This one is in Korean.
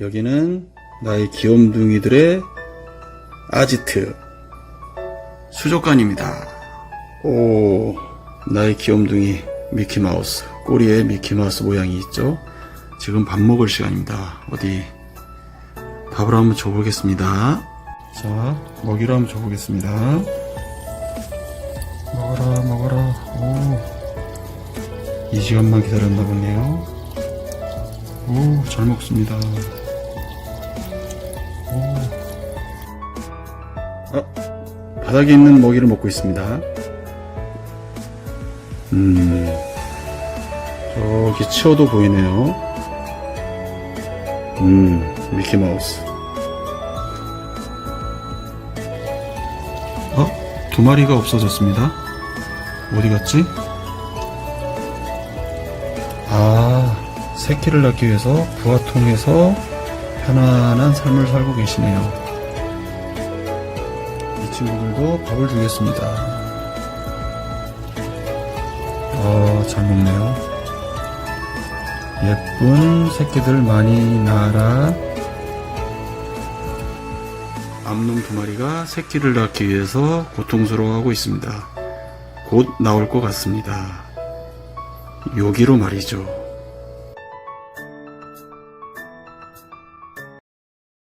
여기는 나의 귀염둥이들의 아지트 수족관입니다. 오, 나의 귀염둥이 미키마우스. 꼬리에 미키마우스 모양이 있죠? 지금 밥 먹을 시간입니다. 어디 밥을 한번 줘보겠습니다. 자, 먹이를 한번 줘보겠습니다. 먹어라, 먹어라. 오, 이 시간만 기다렸나 보네요. 오, 잘 먹습니다. 아, 바닥에 있는 먹이를 먹고 있습니다. 음, 저기 치어도 보이네요. 음, 미키마우스. 어? 두 마리가 없어졌습니다. 어디 갔지? 아, 새끼를 낳기 위해서 부화통에서 편안한 삶을 살고 계시네요. 이 친구들도 밥을 주겠습니다. 아, 잘 먹네요. 예쁜 새끼들 많이 낳아라. 암놈 두 마리가 새끼를 낳기 위해서 고통스러워하고 있습니다. 곧 나올 것 같습니다. 여기로 말이죠.